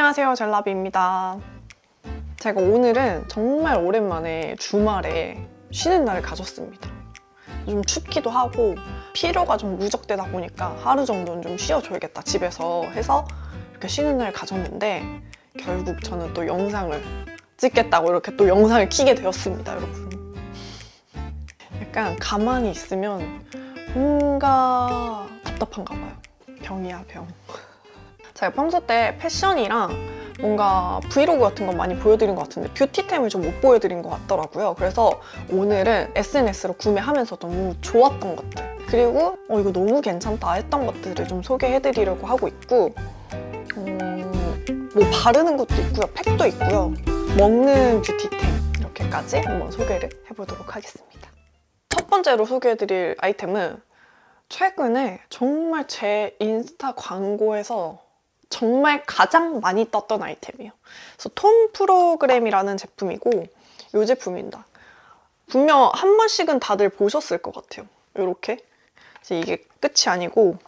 안녕하세요 젤라비입니다. 제가 오늘은 정말 오랜만에 주말에 쉬는 날을 가졌습니다. 좀 춥기도 하고 피로가 좀 누적되다 보니까 하루 정도는 좀 쉬어줘야겠다 집에서 해서 이렇게 쉬는 날을 가졌는데 결국 저는 또 영상을 찍겠다고 이렇게 또 영상을 키게 되었습니다 여러분. 약간 가만히 있으면 뭔가 답답한가 봐요. 병이야 병 제가 평소 때 패션이랑 뭔가 브이로그 같은 거 많이 보여드린 것 같은데 뷰티템을 좀 못 보여드린 것 같더라고요. 그래서 오늘은 SNS로 구매하면서 너무 좋았던 것들 그리고 어 이거 너무 괜찮다 했던 것들을 좀 소개해드리려고 하고 있고 음, 뭐 바르는 것도 있고요. 팩도 있고요. 먹는 뷰티템 이렇게까지 한번 소개를 해보도록 하겠습니다. 첫 번째로 소개해드릴 아이템은 최근에 정말 제 인스타 광고에서 정말 가장 많이 떴던 아이템이에요. 그래서 톤 프로그램이라는 제품이고 이 제품입니다. 분명 한 번씩은 다들 보셨을 것 같아요. 이렇게 이게 끝이 아니고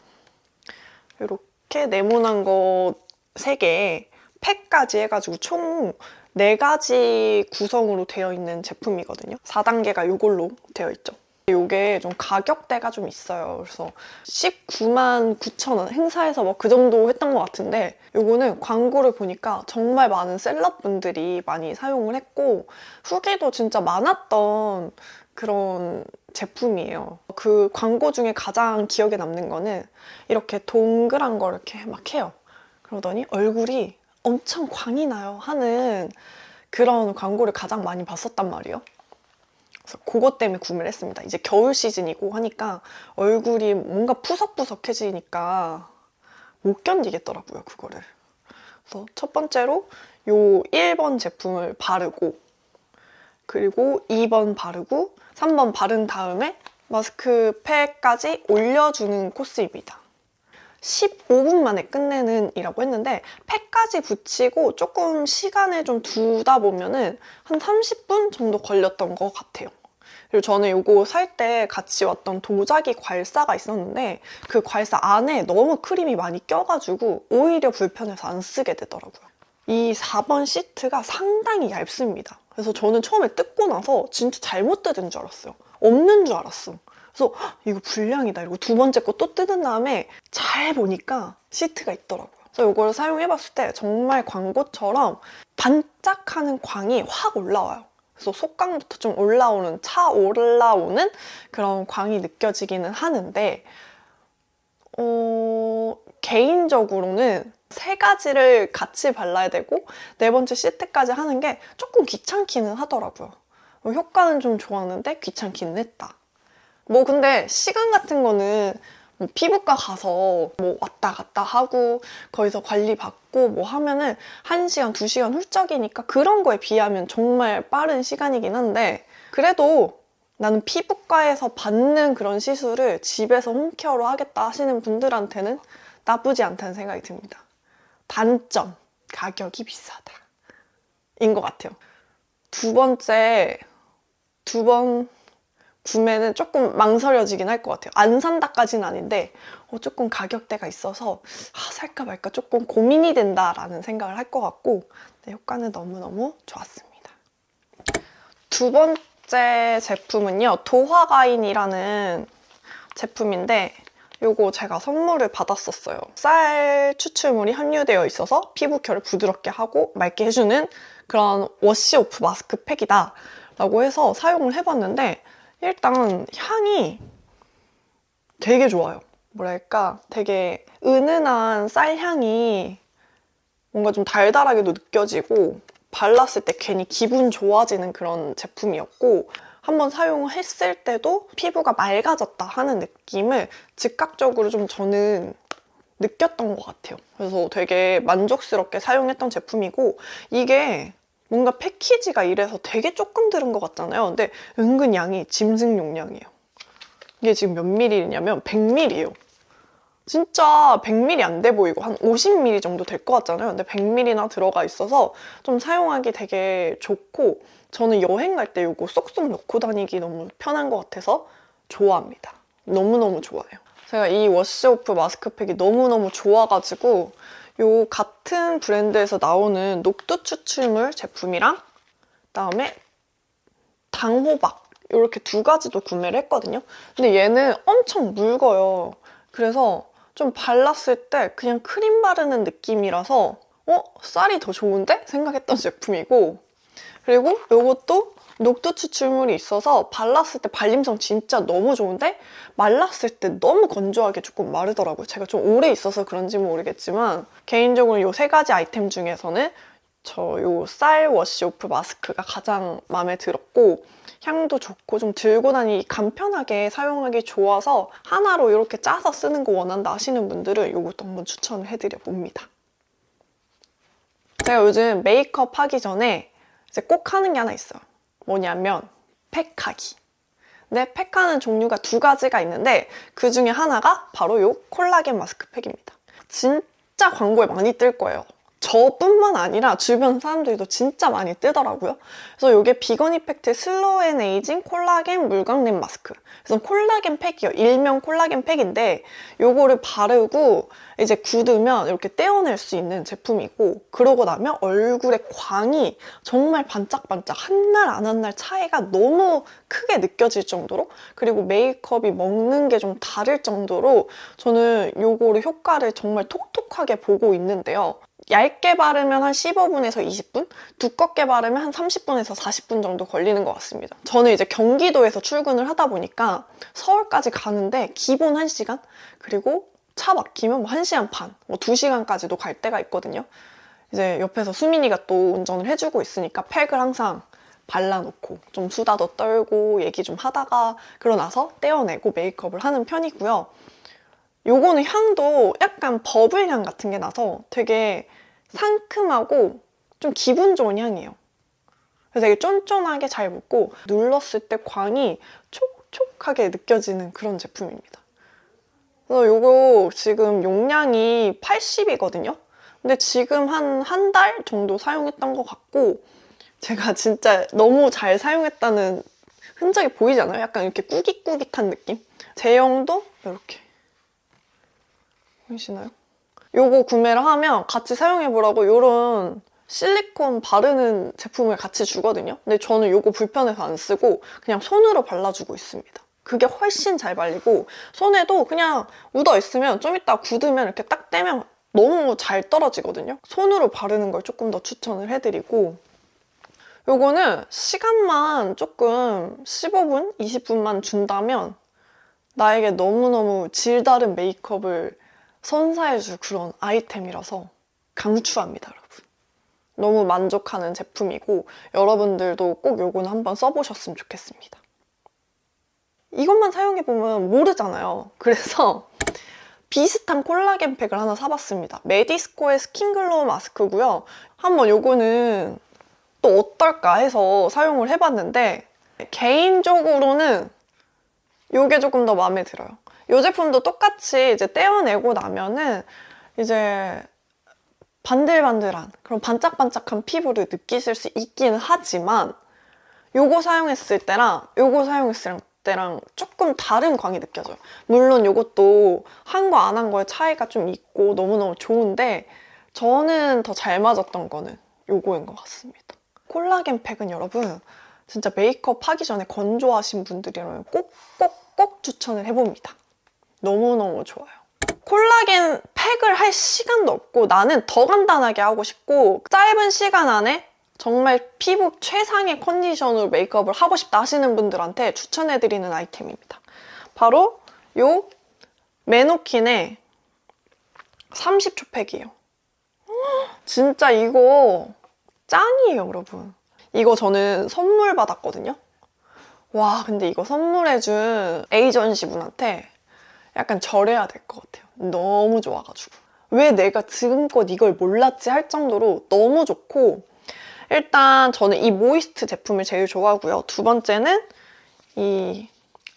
이렇게 네모난 거 3개 팩까지 해가지고 총 4가지 구성으로 되어 있는 제품이거든요. 4단계가 이걸로 되어 있죠. 이게 좀 가격대가 좀 있어요. 그래서 19만 9천 원 행사에서 뭐그 정도 했던 것 같은데 이거는 광고를 보니까 정말 많은 셀럽분들이 많이 사용을 했고 후기도 진짜 많았던 그런 제품이에요. 그 광고 중에 가장 기억에 남는 거는 이렇게 동그란 걸 이렇게 막 해요. 그러더니 얼굴이 엄청 광이 나요 하는 그런 광고를 가장 많이 봤었단 말이에요. 그래서 그것 때문에 구매를 했습니다. 이제 겨울 시즌이고 하니까 얼굴이 뭔가 푸석푸석해지니까 못 견디겠더라고요, 그거를. 그래서 첫 번째로 요 1번 제품을 바르고 그리고 2번 바르고 3번 바른 다음에 마스크팩까지 올려주는 코스입니다. 15분 만에 끝내는 이라고 했는데 팩까지 붙이고 조금 시간을 좀 두다 보면은 한 30분 정도 걸렸던 것 같아요. 그리고 저는 이거 살 때 같이 왔던 도자기 괄사가 있었는데 그 괄사 안에 너무 크림이 많이 껴가지고 오히려 불편해서 안 쓰게 되더라고요. 이 4번 시트가 상당히 얇습니다. 그래서 저는 처음에 뜯고 나서 진짜 잘못 뜯은 줄 알았어요. 없는 줄 알았어. 그래서 이거 불량이다 이러고 두 번째 거 또 뜯은 다음에 잘 보니까 시트가 있더라고요. 그래서 이걸 사용해봤을 때 정말 광고처럼 반짝하는 광이 확 올라와요. 그래서 속광부터 좀 올라오는 차 올라오는 그런 광이 느껴지기는 하는데 어, 개인적으로는 세 가지를 같이 발라야 되고 네 번째 시트까지 하는 게 조금 귀찮기는 하더라고요. 효과는 좀 좋았는데 귀찮기는 했다. 뭐 근데 시간 같은 거는 뭐 피부과 가서 뭐 왔다 갔다 하고 거기서 관리 받고 뭐 하면은 1시간, 2시간 훌쩍이니까 그런 거에 비하면 정말 빠른 시간이긴 한데 그래도 나는 피부과에서 받는 그런 시술을 집에서 홈케어로 하겠다 하시는 분들한테는 나쁘지 않다는 생각이 듭니다. 단점, 가격이 비싸다. 인 것 같아요. 두 번째, 두 번 구매는 조금 망설여지긴 할 것 같아요. 안 산다까지는 아닌데 어, 조금 가격대가 있어서 아, 살까 말까 조금 고민이 된다라는 생각을 할 것 같고 네, 효과는 너무너무 좋았습니다. 두 번째 제품은요. 도화가인이라는 제품인데 요거 제가 선물을 받았었어요. 쌀 추출물이 함유되어 있어서 피부 결을 부드럽게 하고 맑게 해주는 그런 워시오프 마스크팩이다 라고 해서 사용을 해봤는데 일단 향이 되게 좋아요. 뭐랄까 되게 은은한 쌀향이 뭔가 좀 달달하게도 느껴지고 발랐을 때 괜히 기분 좋아지는 그런 제품이었고 한번 사용했을 때도 피부가 맑아졌다 하는 느낌을 즉각적으로 좀 저는 느꼈던 것 같아요. 그래서 되게 만족스럽게 사용했던 제품이고 이게 뭔가 패키지가 이래서 되게 조금 들은 것 같잖아요. 근데 은근 양이 짐승 용량이에요. 이게 지금 몇 ml냐면 100ml예요. 진짜 100ml 안 돼 보이고 한 50ml 정도 될 것 같잖아요. 근데 100ml나 들어가 있어서 좀 사용하기 되게 좋고 저는 여행 갈 때 이거 쏙쏙 넣고 다니기 너무 편한 것 같아서 좋아합니다. 너무너무 좋아요. 제가 이 워시오프 마스크팩이 너무너무 좋아가지고 요 같은 브랜드에서 나오는 녹두 추출물 제품이랑 그다음에 당호박 이렇게 두 가지도 구매를 했거든요. 근데 얘는 엄청 묽어요. 그래서 좀 발랐을 때 그냥 크림 바르는 느낌이라서 어? 쌀이 더 좋은데? 생각했던 제품이고 그리고 이것도 녹두 추출물이 있어서 발랐을 때 발림성 진짜 너무 좋은데 말랐을 때 너무 건조하게 조금 마르더라고요. 제가 좀 오래 있어서 그런지 모르겠지만 개인적으로 이 세 가지 아이템 중에서는 저 요 쌀 워시 오프 마스크가 가장 마음에 들었고 향도 좋고 좀 들고 다니기 간편하게 사용하기 좋아서 하나로 이렇게 짜서 쓰는 거 원한다 하시는 분들은 이것도 한번 추천을 해드려 봅니다. 제가 요즘 메이크업 하기 전에 이제 꼭 하는 게 하나 있어요. 뭐냐면 팩하기. 근데 팩하는 종류가 두 가지가 있는데 그 중에 하나가 바로 이 콜라겐 마스크팩입니다. 진짜 광고에 많이 뜰 거예요. 저뿐만 아니라 주변 사람들도 진짜 많이 뜨더라고요. 그래서 이게 비건 이펙트 슬로우 앤 에이징 콜라겐 물광냄 마스크. 그래서 콜라겐 팩이요. 일명 콜라겐 팩인데 요거를 바르고 이제 굳으면 이렇게 떼어낼 수 있는 제품이고 그러고 나면 얼굴에 광이 정말 반짝반짝 한 날 안 한 날 차이가 너무 크게 느껴질 정도로 그리고 메이크업이 먹는 게 좀 다를 정도로 저는 요거를 효과를 정말 톡톡하게 보고 있는데요. 얇게 바르면 한 15분에서 20분, 두껍게 바르면 한 30분에서 40분 정도 걸리는 것 같습니다. 저는 이제 경기도에서 출근을 하다 보니까 서울까지 가는데 기본 1시간, 그리고 차 막히면 뭐 1시간 반, 뭐 2시간까지도 갈 때가 있거든요. 이제 옆에서 수민이가 또 운전을 해주고 있으니까 팩을 항상 발라놓고 좀 수다도 떨고 얘기 좀 하다가 그러고 나서 떼어내고 메이크업을 하는 편이고요. 요거는 향도 약간 버블 향 같은 게 나서 되게 상큼하고 좀 기분 좋은 향이에요. 그래서 되게 쫀쫀하게 잘 묻고 눌렀을 때 광이 촉촉하게 느껴지는 그런 제품입니다. 그래서 요거 지금 용량이 80이거든요. 근데 지금 한 한 달 정도 사용했던 것 같고 제가 진짜 너무 잘 사용했다는 흔적이 보이잖아요. 약간 이렇게 꾸깃꾸깃한 느낌? 제형도 이렇게 보이시나요? 요거 구매를 하면 같이 사용해보라고 요런 실리콘 바르는 제품을 같이 주거든요. 근데 저는 요거 불편해서 안 쓰고 그냥 손으로 발라주고 있습니다. 그게 훨씬 잘 발리고 손에도 그냥 묻어 있으면 좀 이따 굳으면 이렇게 딱 떼면 너무 잘 떨어지거든요. 손으로 바르는 걸 조금 더 추천을 해드리고 요거는 시간만 조금 15분, 20분만 준다면 나에게 너무너무 질다른 메이크업을 선사해줄 그런 아이템이라서 강추합니다, 여러분. 너무 만족하는 제품이고 여러분들도 꼭 요거는 한번 써보셨으면 좋겠습니다. 이것만 사용해보면 모르잖아요. 그래서 비슷한 콜라겐 팩을 하나 사봤습니다. 메디스코의 스킨글로우 마스크고요. 한번 요거는 또 어떨까 해서 사용을 해봤는데 개인적으로는 요게 조금 더 마음에 들어요. 이 제품도 똑같이 이제 떼어내고 나면은 이제 반들반들한 그런 반짝반짝한 피부를 느끼실 수 있기는 하지만 요거 사용했을 때랑 요거 사용했을 때랑 조금 다른 광이 느껴져요. 물론 요것도 한 거 안 한 거의 차이가 좀 있고 너무너무 좋은데 저는 더 잘 맞았던 거는 요거인 것 같습니다. 콜라겐 팩은 여러분 진짜 메이크업 하기 전에 건조하신 분들이라면 꼭 꼭 꼭 추천을 해봅니다. 너무너무 좋아요. 콜라겐 팩을 할 시간도 없고 나는 더 간단하게 하고 싶고 짧은 시간 안에 정말 피부 최상의 컨디션으로 메이크업을 하고 싶다 하시는 분들한테 추천해드리는 아이템입니다. 바로 요 메노킨의 30초 팩이에요. 진짜 이거 짱이에요, 여러분. 이거 저는 선물 받았거든요. 와, 근데 이거 선물해준 에이전시 분한테 약간 절해야 될 것 같아요. 너무 좋아가지고. 왜 내가 지금껏 이걸 몰랐지 할 정도로 너무 좋고 일단 저는 이 모이스트 제품을 제일 좋아하고요. 두 번째는 이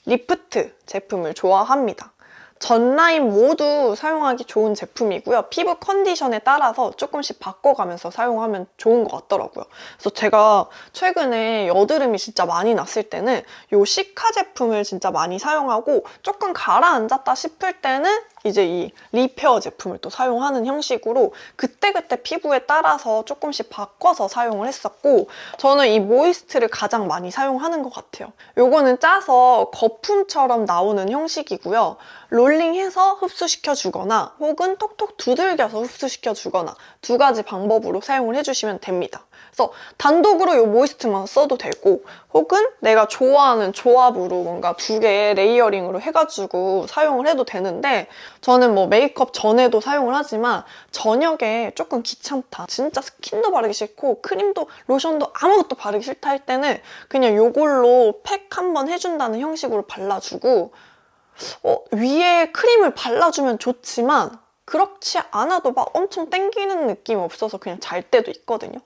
리프트 제품을 좋아합니다. 전 라인 모두 사용하기 좋은 제품이고요. 피부 컨디션에 따라서 조금씩 바꿔가면서 사용하면 좋은 것 같더라고요. 그래서 제가 최근에 여드름이 진짜 많이 났을 때는 이 시카 제품을 진짜 많이 사용하고 조금 가라앉았다 싶을 때는 이제 이 리페어 제품을 또 사용하는 형식으로 그때그때 피부에 따라서 조금씩 바꿔서 사용을 했었고 저는 이 모이스트를 가장 많이 사용하는 것 같아요. 요거는 짜서 거품처럼 나오는 형식이고요. 롤링해서 흡수시켜 주거나 혹은 톡톡 두들겨서 흡수시켜 주거나 두 가지 방법으로 사용을 해주시면 됩니다. 그래서 단독으로 이 모이스트만 써도 되고 혹은 내가 좋아하는 조합으로 뭔가 두 개의 레이어링으로 해가지고 사용을 해도 되는데 저는 뭐 메이크업 전에도 사용을 하지만 저녁에 조금 귀찮다 진짜 스킨도 바르기 싫고 크림도 로션도 아무것도 바르기 싫다 할 때는 그냥 이걸로 팩 한번 해준다는 형식으로 발라주고 어, 위에 크림을 발라주면 좋지만 그렇지 않아도 막 엄청 땡기는 느낌이 없어서 그냥 잘 때도 있거든요.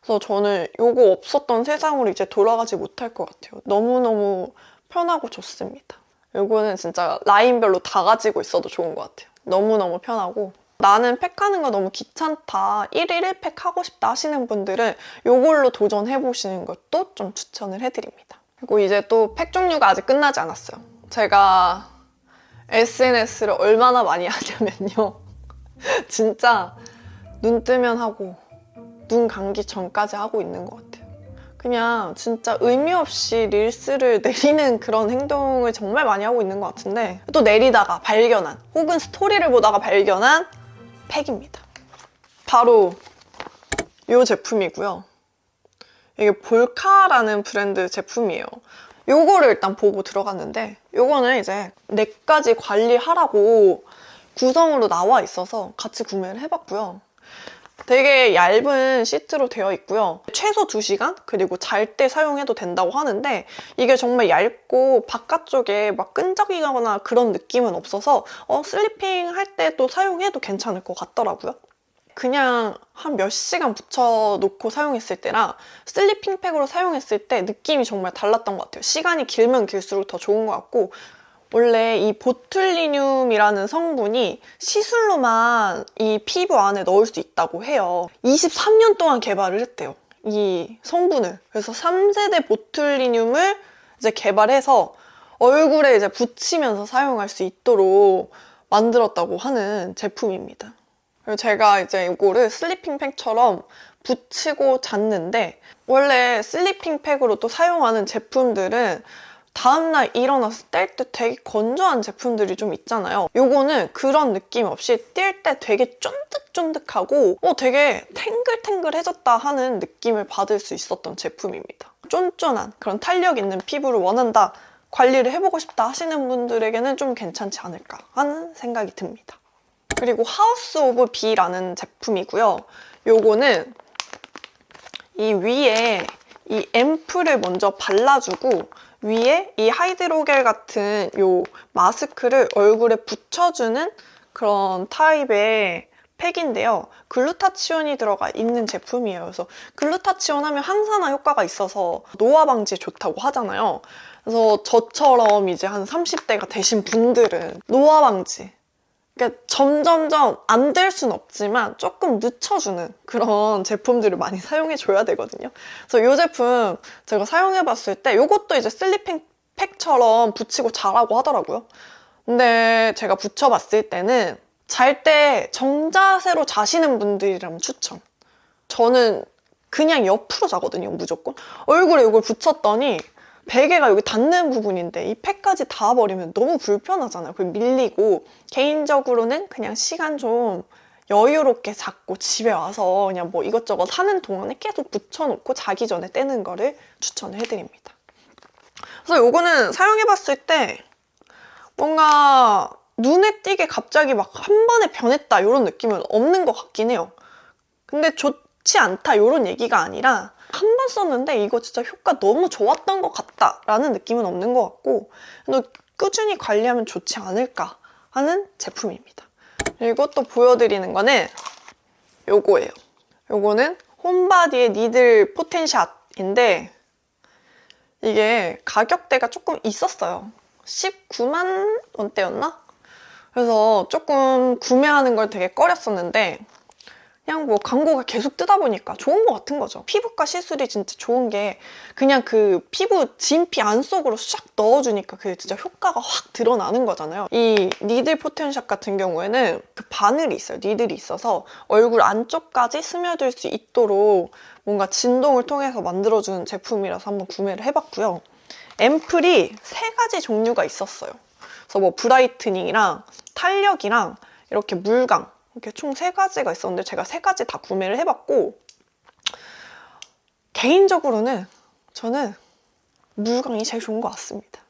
그래서 저는 이거 없었던 세상으로 이제 돌아가지 못할 것 같아요. 너무너무 편하고 좋습니다. 이거는 진짜 라인별로 다 가지고 있어도 좋은 것 같아요. 너무너무 편하고 나는 팩하는 거 너무 귀찮다 1일 1팩 하고 싶다 하시는 분들은 이걸로 도전해보시는 것도 좀 추천을 해드립니다. 그리고 이제 또 팩 종류가 아직 끝나지 않았어요. 제가 SNS를 얼마나 많이 하냐면요. 진짜 눈 뜨면 하고 눈 감기 전까지 하고 있는 것 같아요. 그냥 진짜 의미 없이 릴스를 내리는 그런 행동을 정말 많이 하고 있는 것 같은데 또 내리다가 발견한 혹은 스토리를 보다가 발견한 팩입니다. 바로 이 제품이고요. 이게 볼카라는 브랜드 제품이에요. 요거를 일단 보고 들어갔는데 요거는 이제 넥까지 관리하라고 구성으로 나와 있어서 같이 구매를 해봤고요. 되게 얇은 시트로 되어 있고요. 최소 2시간? 그리고 잘 때 사용해도 된다고 하는데 이게 정말 얇고 바깥쪽에 막 끈적이거나 그런 느낌은 없어서 어, 슬리핑 할 때도 사용해도 괜찮을 것 같더라고요. 그냥 한 몇 시간 붙여놓고 사용했을 때랑 슬리핑 팩으로 사용했을 때 느낌이 정말 달랐던 것 같아요. 시간이 길면 길수록 더 좋은 것 같고 원래 이 보툴리늄이라는 성분이 시술로만 이 피부 안에 넣을 수 있다고 해요. 23년 동안 개발을 했대요. 이 성분을. 그래서 3세대 보툴리늄을 이제 개발해서 얼굴에 이제 붙이면서 사용할 수 있도록 만들었다고 하는 제품입니다. 그리고 제가 이제 이거를 슬리핑 팩처럼 붙이고 잤는데 원래 슬리핑 팩으로 또 사용하는 제품들은 다음날 일어나서 뗄 때 되게 건조한 제품들이 좀 있잖아요. 요거는 그런 느낌 없이 뛸때 되게 쫀득쫀득하고 어, 되게 탱글탱글해졌다 하는 느낌을 받을 수 있었던 제품입니다. 쫀쫀한 그런 탄력 있는 피부를 원한다, 관리를 해보고 싶다 하시는 분들에게는 좀 괜찮지 않을까 하는 생각이 듭니다. 그리고 하우스 오브 비라는 제품이고요. 요거는 이 위에 이 앰플을 먼저 발라주고 위에 이 하이드로겔 같은 요 마스크를 얼굴에 붙여주는 그런 타입의 팩인데요. 글루타치온이 들어가 있는 제품이에요. 그래서 글루타치온 하면 항산화 효과가 있어서 노화 방지에 좋다고 하잖아요. 그래서 저처럼 이제 한 30대가 되신 분들은 노화 방지, 그러니까 점점점 안 될 순 없지만 조금 늦춰주는 그런 제품들을 많이 사용해 줘야 되거든요. 그래서 이 제품 제가 사용해 봤을 때 이것도 이제 슬리핑 팩처럼 붙이고 자라고 하더라고요. 근데 제가 붙여봤을 때는 잘 때 정자세로 자시는 분들이라면 추천. 저는 그냥 옆으로 자거든요, 무조건. 얼굴에 이걸 붙였더니 베개가 여기 닿는 부분인데 이 팩까지 닿아버리면 너무 불편하잖아요. 그 밀리고 개인적으로는 그냥 시간 좀 여유롭게 잡고 집에 와서 그냥 뭐 이것저것 하는 동안에 계속 붙여놓고 자기 전에 떼는 거를 추천을 해드립니다. 그래서 이거는 사용해봤을 때 뭔가 눈에 띄게 갑자기 막 한 번에 변했다 이런 느낌은 없는 것 같긴 해요. 근데 좋지 않다 이런 얘기가 아니라 한 번 썼는데 이거 진짜 효과 너무 좋았던 것 같다라는 느낌은 없는 것 같고 꾸준히 관리하면 좋지 않을까 하는 제품입니다. 그리고 또 보여드리는 거는 요거예요. 요거는 홈바디의 니들 포텐샷인데 이게 가격대가 조금 있었어요. 19만 원대였나? 그래서 조금 구매하는 걸 되게 꺼렸었는데 그냥 뭐 광고가 계속 뜨다 보니까 좋은 것 같은 거죠. 피부과 시술이 진짜 좋은 게 그냥 그 피부 진피 안 속으로 싹 넣어주니까 그게 진짜 효과가 확 드러나는 거잖아요. 이 니들 포텐샵 같은 경우에는 그 바늘이 있어요. 니들이 있어서 얼굴 안쪽까지 스며들 수 있도록 뭔가 진동을 통해서 만들어주는 제품이라서 한번 구매를 해봤고요. 앰플이 세 가지 종류가 있었어요. 그래서 뭐 브라이트닝이랑 탄력이랑 이렇게 물광 이렇게 총 세 가지가 있었는데 제가 세 가지 다 구매를 해봤고 개인적으로는 저는 물광이 제일 좋은 것 같습니다.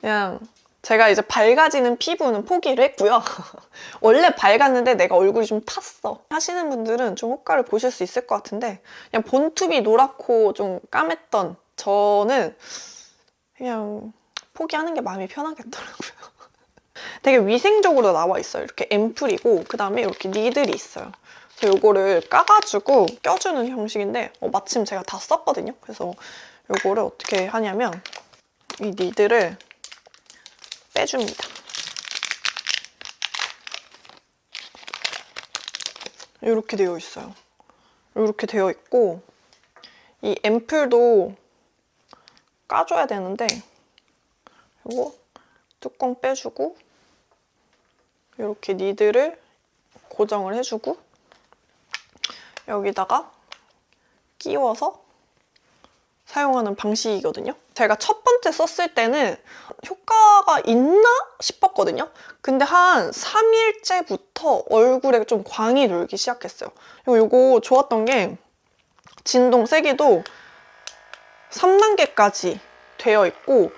그냥 제가 이제 밝아지는 피부는 포기를 했고요. 원래 밝았는데 내가 얼굴이 좀 탔어. 하시는 분들은 좀 효과를 보실 수 있을 것 같은데 그냥 본투비 노랗고 좀 까맸던 저는 그냥 포기하는 게 마음이 편하겠더라고요. 되게 위생적으로 나와 있어요. 이렇게 앰플이고 그 다음에 이렇게 니들이 있어요. 그래서 이거를 까가지고 껴주는 형식인데 어, 마침 제가 다 썼거든요. 그래서 이거를 어떻게 하냐면 이 니들을 빼줍니다. 이렇게 되어 있어요. 이렇게 되어 있고 이 앰플도 까줘야 되는데 이거 뚜껑 빼주고 이렇게 니들을 고정을 해주고 여기다가 끼워서 사용하는 방식이거든요. 제가 첫 번째 썼을 때는 효과가 있나 싶었거든요. 근데 한 3일째부터 얼굴에 좀 광이 돌기 시작했어요. 그리고 이거 좋았던 게 진동 세기도 3단계까지 되어 있고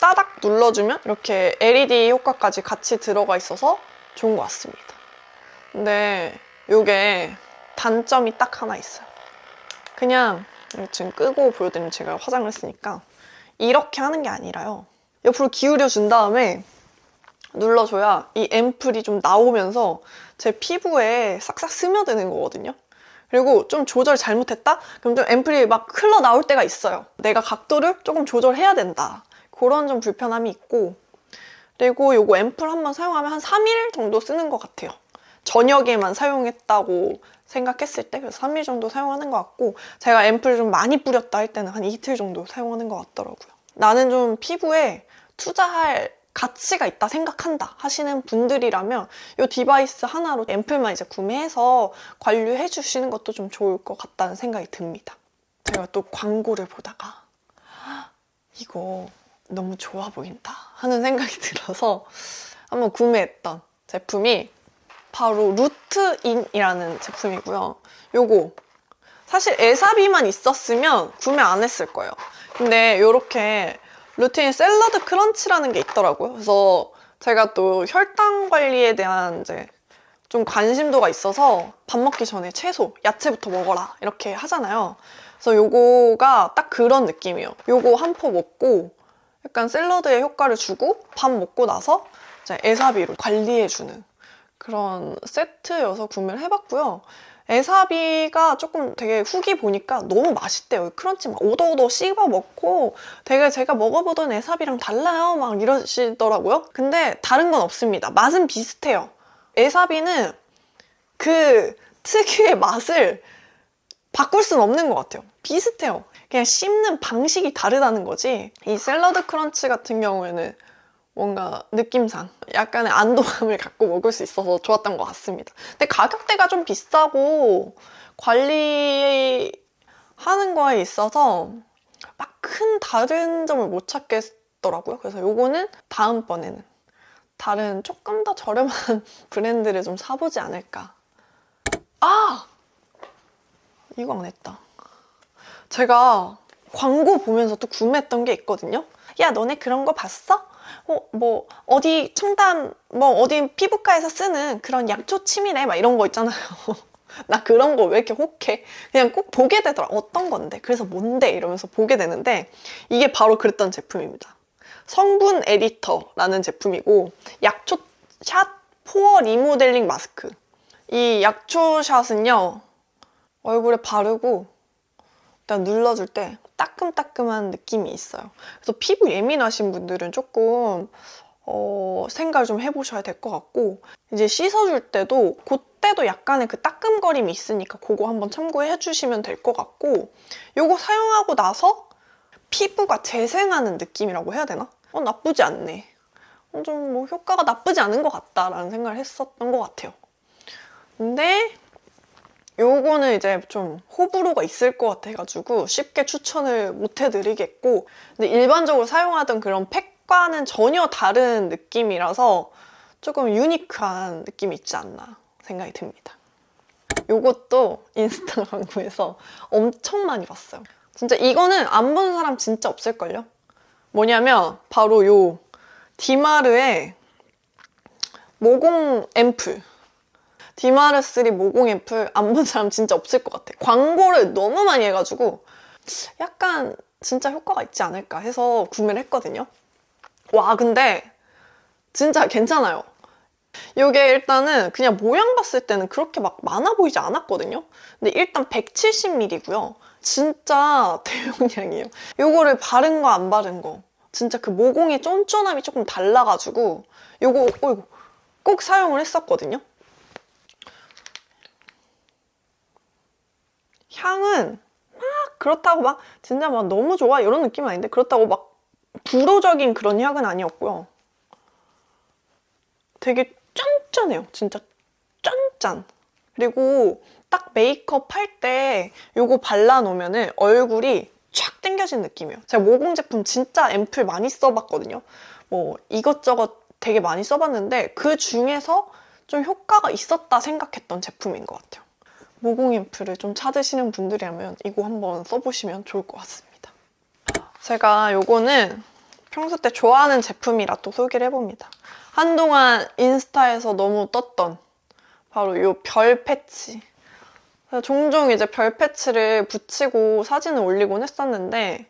따닥 눌러주면 이렇게 LED 효과까지 같이 들어가 있어서 좋은 것 같습니다. 근데 이게 단점이 딱 하나 있어요. 그냥 지금 끄고 보여드리면 제가 화장을 했으니까 이렇게 하는 게 아니라요. 옆으로 기울여 준 다음에 눌러줘야 이 앰플이 좀 나오면서 제 피부에 싹싹 스며드는 거거든요. 그리고 좀 조절 잘못했다? 그럼 좀 앰플이 막 흘러나올 때가 있어요. 내가 각도를 조금 조절해야 된다. 그런 좀 불편함이 있고 그리고 요거 앰플 한번 사용하면 한 3일 정도 쓰는 것 같아요. 저녁에만 사용했다고 생각했을 때 그래서 3일 정도 사용하는 것 같고 제가 앰플을 좀 많이 뿌렸다 할 때는 한 이틀 정도 사용하는 것 같더라고요. 나는 좀 피부에 투자할 가치가 있다 생각한다 하시는 분들이라면 이 디바이스 하나로 앰플만 이제 구매해서 관리해 주시는 것도 좀 좋을 것 같다는 생각이 듭니다. 제가 또 광고를 보다가 이거 너무 좋아 보인다 하는 생각이 들어서 한번 구매했던 제품이 바로 루트인이라는 제품이고요. 요거 사실 에사비만 있었으면 구매 안 했을 거예요. 근데 이렇게 루틴 샐러드 크런치라는 게 있더라고요. 그래서 제가 또 혈당 관리에 대한 이제 좀 관심도가 있어서 밥 먹기 전에 채소, 야채부터 먹어라 이렇게 하잖아요. 그래서 요거가 딱 그런 느낌이에요. 요거 한 포 먹고 약간 샐러드에 효과를 주고 밥 먹고 나서 이제 에사비로 관리해주는 그런 세트여서 구매를 해봤고요. 에사비가 조금 되게 후기 보니까 너무 맛있대요. 크런치 막 오도오도 씹어 먹고 되게 제가 먹어보던 에사비랑 달라요. 막 이러시더라고요. 근데 다른 건 없습니다. 맛은 비슷해요. 에사비는 그 특유의 맛을 바꿀 수는 없는 것 같아요. 비슷해요. 그냥 씹는 방식이 다르다는 거지. 이 샐러드 크런치 같은 경우에는 뭔가 느낌상 약간의 안도감을 갖고 먹을 수 있어서 좋았던 것 같습니다. 근데 가격대가 좀 비싸고 관리하는 거에 있어서 막 큰 다른 점을 못 찾겠더라고요. 그래서 요거는 다음번에는 다른 조금 더 저렴한 브랜드를 좀 사보지 않을까. 아! 이거 안 했다. 제가 광고 보면서 또 구매했던 게 있거든요. 야, 너네 그런 거 봤어? 어, 뭐, 어디 청담, 뭐, 어디 피부과에서 쓰는 그런 약초 침이네? 막 이런 거 있잖아요. 나 그런 거 왜 이렇게 혹해? 그냥 꼭 보게 되더라. 어떤 건데? 그래서 뭔데? 이러면서 보게 되는데, 이게 바로 그랬던 제품입니다. 성분 에디터라는 제품이고, 약초 샷 포어 리모델링 마스크. 이 약초샷은요, 얼굴에 바르고, 일단 눌러줄 때 따끔따끔한 느낌이 있어요. 그래서 피부 예민하신 분들은 조금 어, 생각을 좀 해보셔야 될 것 같고 이제 씻어줄 때도 그때 때도 약간의 그 따끔거림이 있으니까 그거 한번 참고해 주시면 될 것 같고 요거 사용하고 나서 피부가 재생하는 느낌이라고 해야 되나? 어, 나쁘지 않네. 좀뭐 효과가 나쁘지 않은 것 같다라는 생각을 했었던 것 같아요. 근데 요거는 이제 좀 호불호가 있을 것 같아가지고 쉽게 추천을 못 해드리겠고 근데 일반적으로 사용하던 그런 팩과는 전혀 다른 느낌이라서 조금 유니크한 느낌이 있지 않나 생각이 듭니다. 요것도 인스타 광고에서 엄청 많이 봤어요. 진짜 이거는 안 본 사람 진짜 없을걸요? 뭐냐면 바로 요 디마르의 모공 앰플 디마르3 모공 앰플 안 본 사람 진짜 없을 것 같아. 광고를 너무 많이 해가지고 약간 진짜 효과가 있지 않을까 해서 구매를 했거든요. 와 근데 진짜 괜찮아요. 이게 일단은 그냥 모양 봤을 때는 그렇게 막 많아 보이지 않았거든요. 근데 일단 170ml고요. 진짜 대용량이에요. 요거를 바른 거 안 바른 거 진짜 그 모공의 쫀쫀함이 조금 달라가지고 요거 어이구, 꼭 사용을 했었거든요. 향은 막 그렇다고 막 진짜 막 너무 좋아 이런 느낌은 아닌데 그렇다고 막 불호적인 그런 향은 아니었고요. 되게 짠짠해요. 진짜 짠짠. 그리고 딱 메이크업 할 때 요거 발라놓으면 얼굴이 촥 땡겨진 느낌이에요. 제가 모공 제품 진짜 앰플 많이 써봤거든요. 뭐 이것저것 되게 많이 써봤는데 그 중에서 좀 효과가 있었다 생각했던 제품인 것 같아요. 모공 앰플을 좀 찾으시는 분들이라면 이거 한번 써보시면 좋을 것 같습니다. 제가 요거는 평소 때 좋아하는 제품이라 또 소개를 해봅니다. 한동안 인스타에서 너무 떴던 바로 요 별 패치. 종종 이제 별 패치를 붙이고 사진을 올리곤 했었는데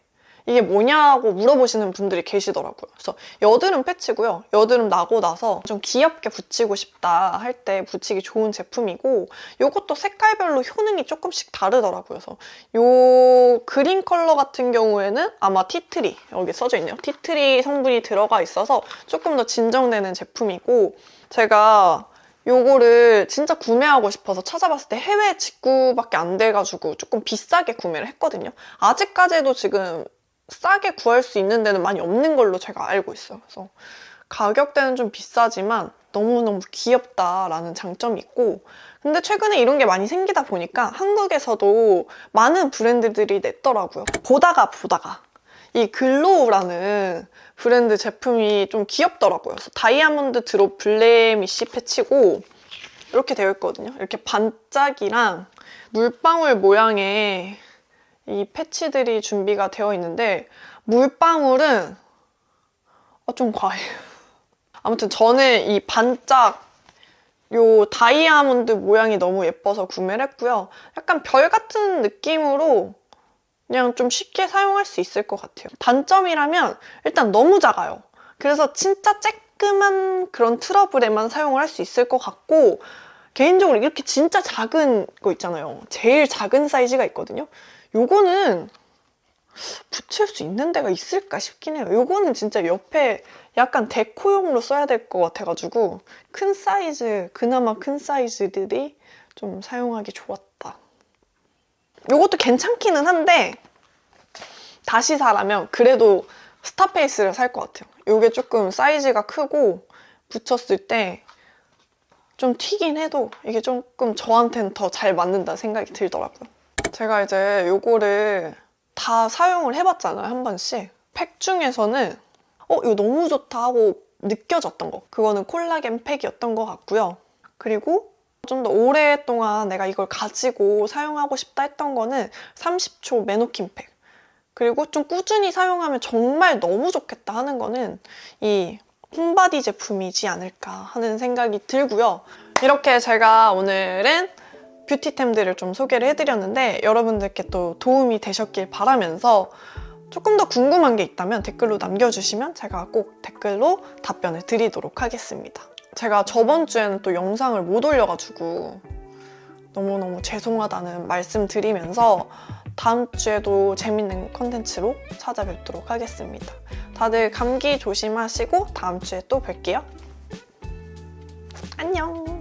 이게 뭐냐고 물어보시는 분들이 계시더라고요. 그래서 여드름 패치고요. 여드름 나고 나서 좀 귀엽게 붙이고 싶다 할 때 붙이기 좋은 제품이고 이것도 색깔별로 효능이 조금씩 다르더라고요. 그래서 이 그린 컬러 같은 경우에는 아마 티트리 여기 써져 있네요. 티트리 성분이 들어가 있어서 조금 더 진정되는 제품이고 제가 요거를 진짜 구매하고 싶어서 찾아봤을 때 해외 직구밖에 안 돼가지고 조금 비싸게 구매를 했거든요. 아직까지도 지금 싸게 구할 수 있는 데는 많이 없는 걸로 제가 알고 있어요. 그래서 가격대는 좀 비싸지만 너무너무 귀엽다라는 장점이 있고 근데 최근에 이런 게 많이 생기다 보니까 한국에서도 많은 브랜드들이 냈더라고요. 보다가 보다가 이 글로우라는 브랜드 제품이 좀 귀엽더라고요. 다이아몬드 드롭 블레미시 패치고 이렇게 되어 있거든요. 이렇게 반짝이랑 물방울 모양의 이 패치들이 준비가 되어 있는데 물방울은 어, 좀 과해요. 아무튼 저는 이 반짝 요 다이아몬드 모양이 너무 예뻐서 구매를 했고요. 약간 별 같은 느낌으로 그냥 좀 쉽게 사용할 수 있을 것 같아요. 단점이라면 일단 너무 작아요. 그래서 진짜 쬐끔한 그런 트러블에만 사용을 할 수 있을 것 같고 개인적으로 이렇게 진짜 작은 거 있잖아요. 제일 작은 사이즈가 있거든요. 요거는 붙일 수 있는 데가 있을까 싶긴 해요. 요거는 진짜 옆에 약간 데코용으로 써야 될 것 같아가지고 큰 사이즈, 그나마 큰 사이즈들이 좀 사용하기 좋았다. 요것도 괜찮기는 한데 다시 사라면 그래도 스타페이스를 살 것 같아요. 요게 조금 사이즈가 크고 붙였을 때 좀 튀긴 해도 이게 조금 저한테는 더 잘 맞는다 생각이 들더라고요. 제가 이제 요거를 다 사용을 해봤잖아요, 한 번씩. 팩 중에서는 어, 이거 너무 좋다 하고 느껴졌던 거. 그거는 콜라겐 팩이었던 것 같고요. 그리고 좀 더 오랫동안 내가 이걸 가지고 사용하고 싶다 했던 거는 30초 메노킨 팩. 그리고 좀 꾸준히 사용하면 정말 너무 좋겠다 하는 거는 이 홈바디 제품이지 않을까 하는 생각이 들고요. 이렇게 제가 오늘은 뷰티템들을 좀 소개를 해드렸는데 여러분들께 또 도움이 되셨길 바라면서 조금 더 궁금한 게 있다면 댓글로 남겨주시면 제가 꼭 댓글로 답변을 드리도록 하겠습니다. 제가 저번 주에는 또 영상을 못 올려가지고 너무너무 죄송하다는 말씀 드리면서 다음 주에도 재밌는 컨텐츠로 찾아뵙도록 하겠습니다. 다들 감기 조심하시고 다음 주에 또 뵐게요. 안녕!